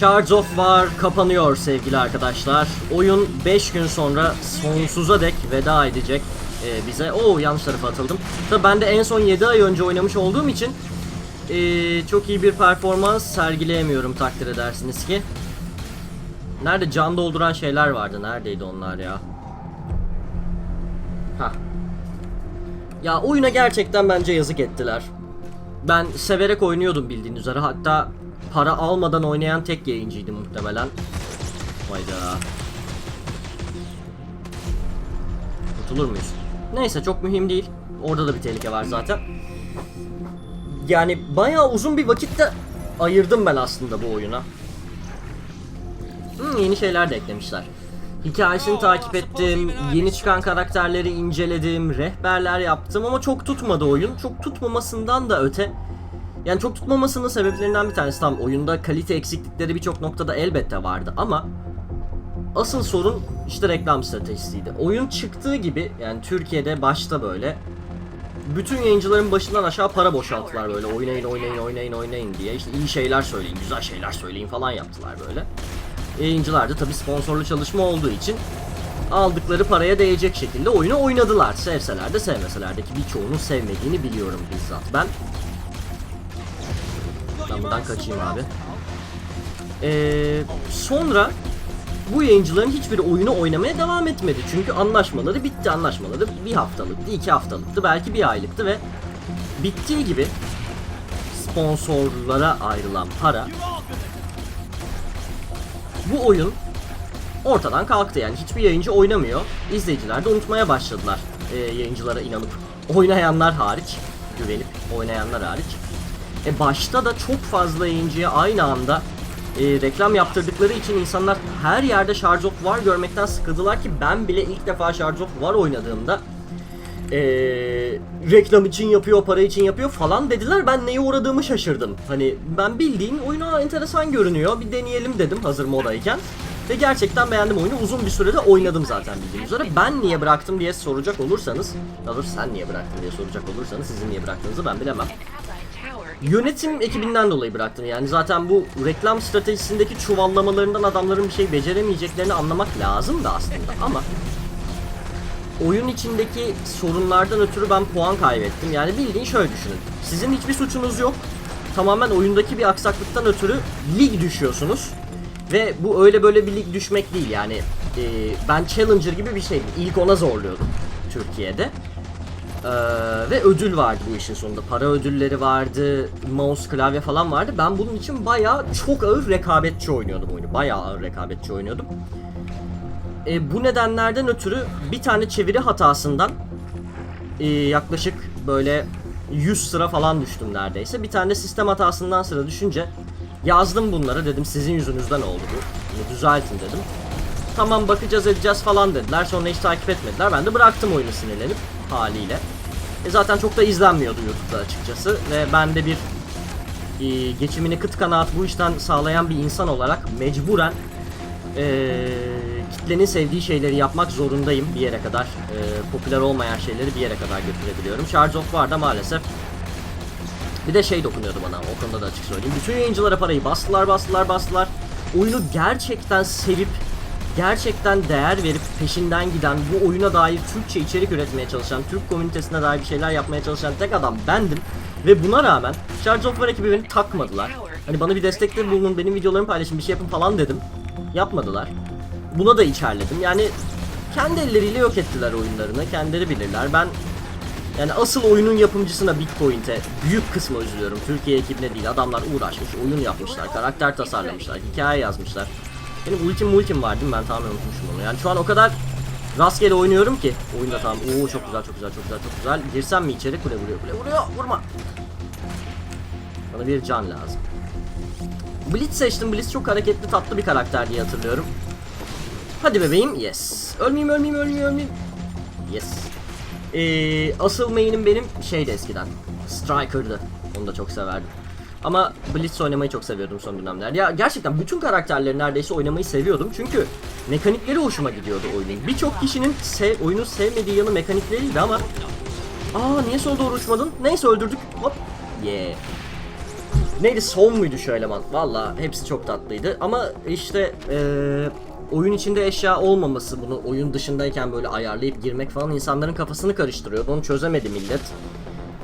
Shards of War kapanıyor sevgili arkadaşlar. Oyun 5 gün sonra sonsuza dek veda edecek e, bize. Oo yanlış tarafa atıldım. Tabii ben de en son 7 ay önce oynamış olduğum için e, çok iyi bir performans sergileyemiyorum takdir edersiniz ki. Nerede can dolduran şeyler vardı? Neredeydi onlar ya? Hah. Ya oyuna gerçekten bence yazık ettiler. Ben severek oynuyordum bildiğin üzere. Hatta para almadan oynayan tek yayıncıydı muhtemelen. Hayda. Kurtulur muyuz? Neyse çok mühim değil. Orada da bir tehlike var zaten. Yani bayağı uzun bir vakitte ayırdım ben aslında bu oyuna. Hmm, yeni şeyler de eklemişler. Hikayesini takip ettim, yeni çıkan karakterleri inceledim, rehberler yaptım ama çok tutmadı oyun. Çok tutmamasından da öte. Yani çok tutmamasının sebeplerinden bir tanesi tam oyunda kalite eksiklikleri birçok noktada elbette vardı ama asıl sorun işte reklam stratejisiydi. Oyun çıktığı gibi yani Türkiye'de başta böyle bütün yayıncıların başından aşağı para boşalttılar böyle oynayın oynayın oynayın oynayın diye işte iyi şeyler söyleyin güzel şeyler söyleyin falan yaptılar böyle. Yayıncılar da tabi sponsorlu çalışma olduğu için aldıkları paraya değecek şekilde oyunu oynadılar. Sevseler de sevmeseler de ki birçoğunun sevmediğini biliyorum bizzat ben. Buradan kaçayım abi. Ee, sonra bu yayıncıların hiçbiri oyunu oynamaya devam etmedi. Çünkü anlaşmaları bitti. Anlaşmaları bir haftalıktı, iki haftalıktı, belki bir aylıktı ve bittiği gibi sponsorlara ayrılan para bu oyun ortadan kalktı yani hiçbir yayıncı oynamıyor. İzleyiciler de unutmaya başladılar e, yayıncılara inanıp. Oynayanlar hariç, güvenip oynayanlar hariç. E başta da çok fazla yayıncıya aynı anda e, reklam yaptırdıkları için insanlar her yerde Shards of War görmekten sıkıldılar ki ben bile ilk defa Shards of War oynadığımda e, reklam için yapıyor, para için yapıyor falan dediler. Ben neye uğradığımı şaşırdım. Hani ben bildiğin oyuna enteresan görünüyor. Bir deneyelim dedim hazır modayken. Ve gerçekten beğendim oyunu. Uzun bir sürede oynadım zaten bildiğiniz üzere. Ben niye bıraktım diye soracak olursanız, daha sen niye bıraktın diye soracak olursanız sizin niye bıraktığınızı ben bilemem. Yönetim ekibinden dolayı bıraktım yani zaten bu reklam stratejisindeki çuvallamalarından adamların bir şey beceremeyeceklerini anlamak lazım da aslında ama oyun içindeki sorunlardan ötürü ben puan kaybettim. Yani bildiğin şöyle düşünün. Sizin hiçbir suçunuz yok. Tamamen oyundaki bir aksaklıktan ötürü lig düşüyorsunuz. Ve bu öyle böyle bir lig düşmek değil yani. e, ben Challenger gibi bir şeydim. İlk ona zorluyordum Türkiye'de. Ee, ve ödül vardı bu işin sonunda. Para ödülleri vardı, mouse, klavye falan vardı. Ben bunun için bayağı çok ağır rekabetçi oynuyordum oyunu. Bayağı ağır rekabetçi oynuyordum. E, bu nedenlerden ötürü bir tane çeviri hatasından e, yaklaşık böyle 100 sıra falan düştüm neredeyse. Bir tane sistem hatasından sıra düşünce yazdım bunlara dedim sizin yüzünüzden oldu bu. Düzeltin dedim. Tamam bakacağız edeceğiz falan dediler. Sonra hiç takip etmediler. Ben de bıraktım oyunu sinirlenip haliyle. E zaten çok da izlenmiyordu YouTube'da açıkçası. Ve ben de bir e, geçimini kıt kanaat bu işten sağlayan bir insan olarak mecburen e, kitlenin sevdiği şeyleri yapmak zorundayım bir yere kadar. E, popüler olmayan şeyleri bir yere kadar götürebiliyorum. Shards of War'da maalesef bir de şey dokunuyordu bana o konuda da açık söyleyeyim. Bütün yayıncılara parayı bastılar bastılar bastılar. Oyunu gerçekten sevip gerçekten değer verip peşinden giden bu oyuna dair Türkçe içerik üretmeye çalışan, Türk komünitesine dair bir şeyler yapmaya çalışan tek adam bendim. Ve buna rağmen Shards of War ekibi beni takmadılar. Hani bana bir destekte bulunun, benim videolarımı paylaşın, bir şey yapın falan dedim. Yapmadılar. Buna da içerledim. Yani kendi elleriyle yok ettiler oyunlarını. Kendileri bilirler. Ben yani asıl oyunun yapımcısına Bitcoin'te büyük kısmı üzülüyorum. Türkiye ekibine değil. Adamlar uğraşmış, oyun yapmışlar, karakter tasarlamışlar, hikaye yazmışlar. Benim ultim multim var değil mi? Ben tamamen unutmuşum onu. Yani şu an o kadar rastgele oynuyorum ki. Oyunda tamam. Oo çok güzel, çok güzel, çok güzel, çok güzel. Girsem mi içeri? Kule vuruyor, kule vuruyor. Vurma. Bana bir can lazım. Blitz seçtim. Blitz çok hareketli, tatlı bir karakter diye hatırlıyorum. Hadi bebeğim. Yes. Ölmeyeyim, ölmeyeyim, ölmeyeyim, ölmeyeyim. Yes. Ee, asıl main'im benim şeydi eskiden. Striker'dı. Onu da çok severdim. Ama Blitz oynamayı çok seviyordum son dönemler. Ya gerçekten bütün karakterleri neredeyse oynamayı seviyordum. Çünkü mekanikleri hoşuma gidiyordu oyunun. Birçok kişinin sev, oyunu sevmediği yanı mekanikleriydi ama... Aa niye sola doğru uçmadın? Neyse öldürdük. Hop. Yeah. Neydi son muydu şu eleman? Valla hepsi çok tatlıydı ama işte eee, oyun içinde eşya olmaması bunu oyun dışındayken böyle ayarlayıp girmek falan insanların kafasını karıştırıyor. Onu çözemedi millet.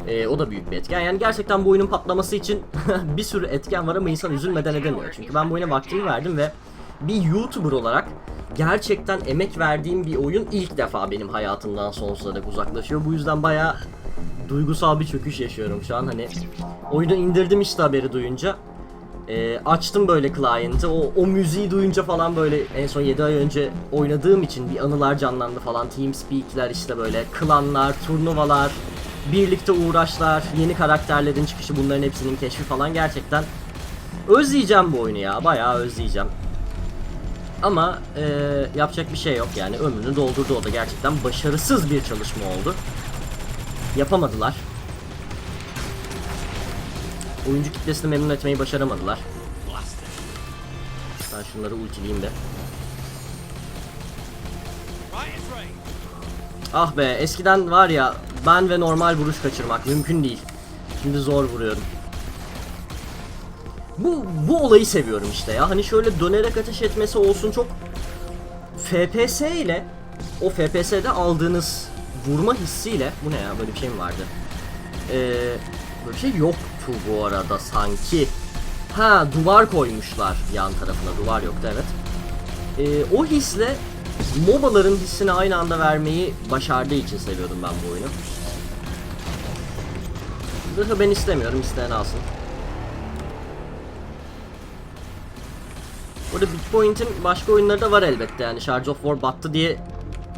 Eee, o da büyük bir etken. Yani gerçekten bu oyunun patlaması için bir sürü etken var ama insan üzülmeden edemiyor. Çünkü ben bu oyuna vaktimi verdim ve bir YouTuber olarak gerçekten emek verdiğim bir oyun ilk defa benim hayatımdan sonsuza dek uzaklaşıyor. Bu yüzden bayağı duygusal bir çöküş yaşıyorum şu an. Hani oyunu indirdim işte haberi duyunca. Ee, açtım böyle client'ı. O, o müziği duyunca falan böyle en son 7 ay önce oynadığım için bir anılar canlandı falan. Teamspeak'ler işte böyle klanlar, turnuvalar, birlikte uğraşlar, yeni karakterlerin çıkışı bunların hepsinin keşfi falan gerçekten özleyeceğim bu oyunu ya. Bayağı özleyeceğim. Ama e, yapacak bir şey yok yani ömrünü doldurdu o da gerçekten başarısız bir çalışma oldu. Yapamadılar. Oyuncu kitlesini memnun etmeyi başaramadılar. Ben şunları ultileyeyim de. Ah be eskiden var ya ben ve normal vuruş kaçırmak mümkün değil. Şimdi zor vuruyorum. Bu bu olayı seviyorum işte ya. Hani şöyle dönerek ateş etmesi olsun çok FPS ile o FPS'de aldığınız vurma hissiyle bu ne ya böyle bir şey mi vardı? Ee, böyle bir şey yoktu bu arada sanki. Ha duvar koymuşlar yan tarafına duvar yoktu evet. Ee, o hisle MOBA'ların hissini aynı anda vermeyi başardığı için seviyordum ben bu oyunu. Zırhı ben istemiyorum isteyen alsın. Burada Bitpoint'in başka oyunları da var elbette yani Shards of War battı diye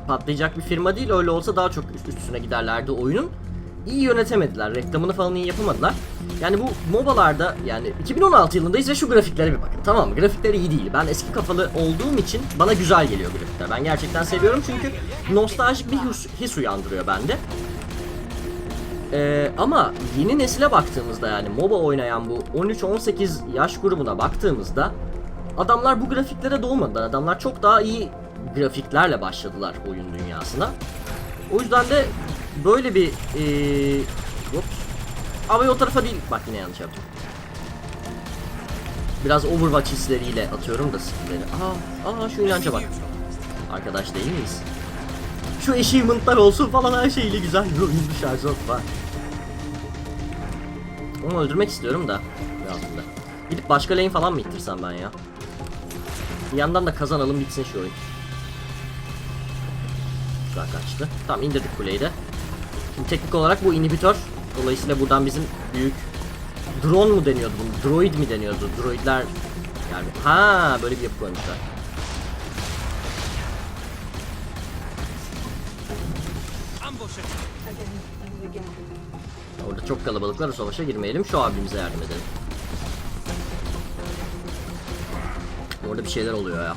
patlayacak bir firma değil öyle olsa daha çok üst üstüne giderlerdi oyunun. İyi yönetemediler, reklamını falan iyi yapamadılar. Yani bu MOBA'larda yani 2016 yılındayız ve şu grafiklere bir bakın tamam mı? Grafikleri iyi değil. Ben eski kafalı olduğum için bana güzel geliyor grafikler. Ben gerçekten seviyorum çünkü nostaljik bir his uyandırıyor bende. Ee, ama yeni nesile baktığımızda yani MOBA oynayan bu 13-18 yaş grubuna baktığımızda adamlar bu grafiklere doğmadılar. Adamlar çok daha iyi grafiklerle başladılar oyun dünyasına. O yüzden de böyle bir ee, ups. Ama o tarafa değil. Bak yine yanlış yaptım. Biraz Overwatch hisleriyle atıyorum da skillleri. Aa, aa şu inanca bak. Arkadaş değil miyiz? Şu achievement'lar olsun falan her şeyle güzel bir oyun var. Onu öldürmek istiyorum da. Birazında. Gidip başka lane falan mı ittirsem ben ya? Bir yandan da kazanalım bitsin şu oyun. Güzel kaçtı. Tamam indirdik kuleyi de. Şimdi teknik olarak bu inhibitör. Dolayısıyla buradan bizim büyük drone mu deniyordu bunu? Droid mi deniyordu? Droidler yani ha böyle bir yapı koymuşlar. Orada çok kalabalıklar savaşa girmeyelim. Şu abimize yardım edelim. Orada bir şeyler oluyor ya.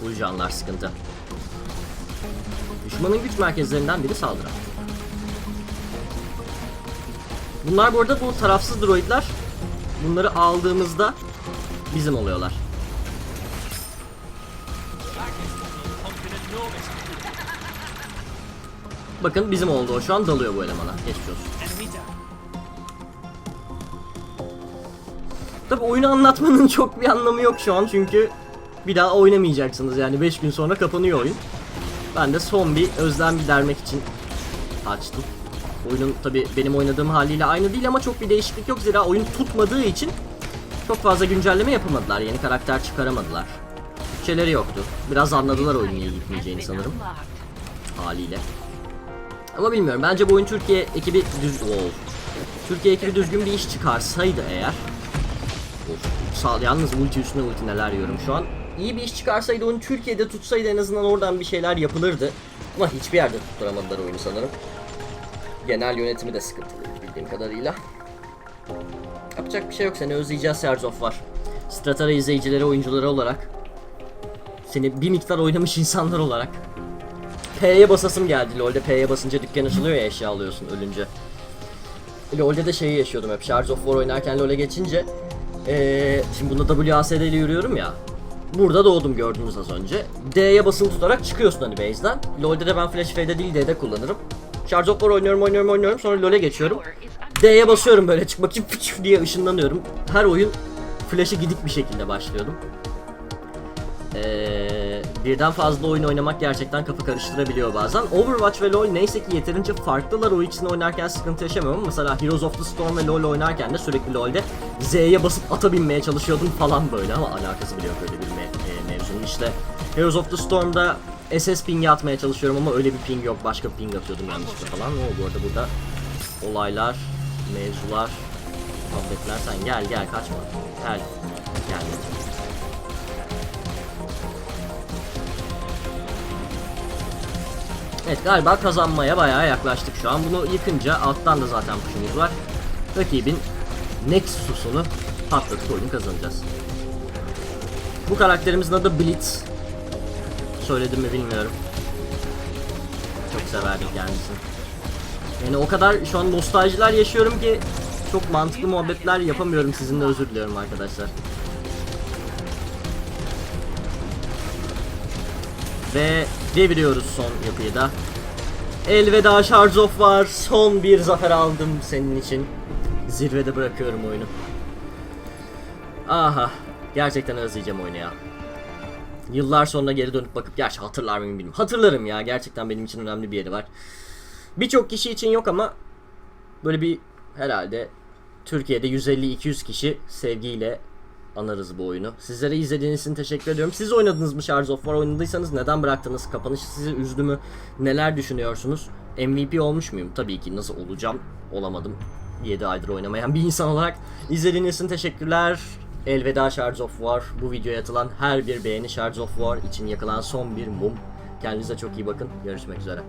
Full canlar sıkıntı. Düşmanın güç merkezlerinden biri saldıran. Bunlar bu arada bu tarafsız droidler. Bunları aldığımızda bizim oluyorlar. Bakın bizim oldu o şu an dalıyor bu elemana. Geçmiş olsun. Tabi oyunu anlatmanın çok bir anlamı yok şu an çünkü bir daha oynamayacaksınız yani 5 gün sonra kapanıyor oyun. Ben de son bir özlem gidermek için açtım. Oyunun tabi benim oynadığım haliyle aynı değil ama çok bir değişiklik yok zira oyun tutmadığı için çok fazla güncelleme yapamadılar. Yeni karakter çıkaramadılar. Bütçeleri yoktu. Biraz anladılar oyunun iyi gitmeyeceğini sanırım. Haliyle. Ama bilmiyorum. Bence bu oyun Türkiye ekibi düz... Wow. Türkiye ekibi düzgün bir iş çıkarsaydı eğer... Of, sağ, yalnız ulti üstüne ulti neler yiyorum şu an. İyi bir iş çıkarsaydı oyun Türkiye'de tutsaydı en azından oradan bir şeyler yapılırdı. Ama hiçbir yerde tutturamadılar oyunu sanırım. Genel yönetimi de sıkıntılı bildiğim kadarıyla. Yapacak bir şey yok. Seni özleyeceğiz Serzof var. Stratara izleyicileri, oyuncuları olarak. Seni bir miktar oynamış insanlar olarak. P'ye basasım geldi. LoL'de P'ye basınca dükkan açılıyor ya eşya alıyorsun ölünce. LoL'de de şeyi yaşıyordum hep. Shards of War oynarken LoL'e geçince ee, şimdi bunda WASD ile yürüyorum ya. Burada doğdum gördünüz az önce. D'ye basılı tutarak çıkıyorsun hani base'den. LoL'de de ben Flash Fade değil D'de kullanırım. Shards of War oynuyorum oynuyorum oynuyorum sonra LoL'e geçiyorum. D'ye basıyorum böyle çık bakayım fıç diye ışınlanıyorum. Her oyun flash'ı gidik bir şekilde başlıyordum. Ee, birden fazla oyun oynamak gerçekten kafa karıştırabiliyor bazen. Overwatch ve LoL neyse ki yeterince farklılar o ikisini oynarken sıkıntı yaşamıyorum. Mesela Heroes of the Storm ve LoL oynarken de sürekli LoL'de Z'ye basıp ata binmeye çalışıyordum falan böyle ama alakası bile yok öyle bir me- e, mevzunun. İşte Heroes of the Storm'da SS ping'i atmaya çalışıyorum ama öyle bir ping yok. Başka bir ping atıyordum yanlışlıkla falan. O bu arada burada olaylar, mevzular, muhabbetler sen gel gel kaçma. Gel. Gel. Evet galiba kazanmaya bayağı yaklaştık şu an. Bunu yıkınca alttan da zaten kuşumuz var. Rakibin Nexus'unu patlatıp oyunu kazanacağız. Bu karakterimizin adı Blitz. Söyledim mi bilmiyorum. Çok severdim kendisini. Yani o kadar şu an nostaljiler yaşıyorum ki çok mantıklı muhabbetler yapamıyorum. Sizinle özür diliyorum arkadaşlar. Ve deviriyoruz son yapıyı da. Elveda Shards of var. Son bir zafer aldım senin için. Zirvede bırakıyorum oyunu. Aha. Gerçekten özleyeceğim oyunu ya. Yıllar sonra geri dönüp bakıp gerçi hatırlar mıyım bilmiyorum. Hatırlarım ya. Gerçekten benim için önemli bir yeri var. Birçok kişi için yok ama böyle bir herhalde Türkiye'de 150-200 kişi sevgiyle anarız bu oyunu. Sizlere izlediğiniz için teşekkür ediyorum. Siz oynadınız mı Shards of War? Oynadıysanız neden bıraktınız? Kapanışı sizi üzdü mü? Neler düşünüyorsunuz? MVP olmuş muyum? Tabii ki nasıl olacağım? Olamadım. 7 aydır oynamayan bir insan olarak. İzlediğiniz için teşekkürler. Elveda Shards of War. Bu videoya atılan her bir beğeni Shards of War için yakılan son bir mum. Kendinize çok iyi bakın. Görüşmek üzere.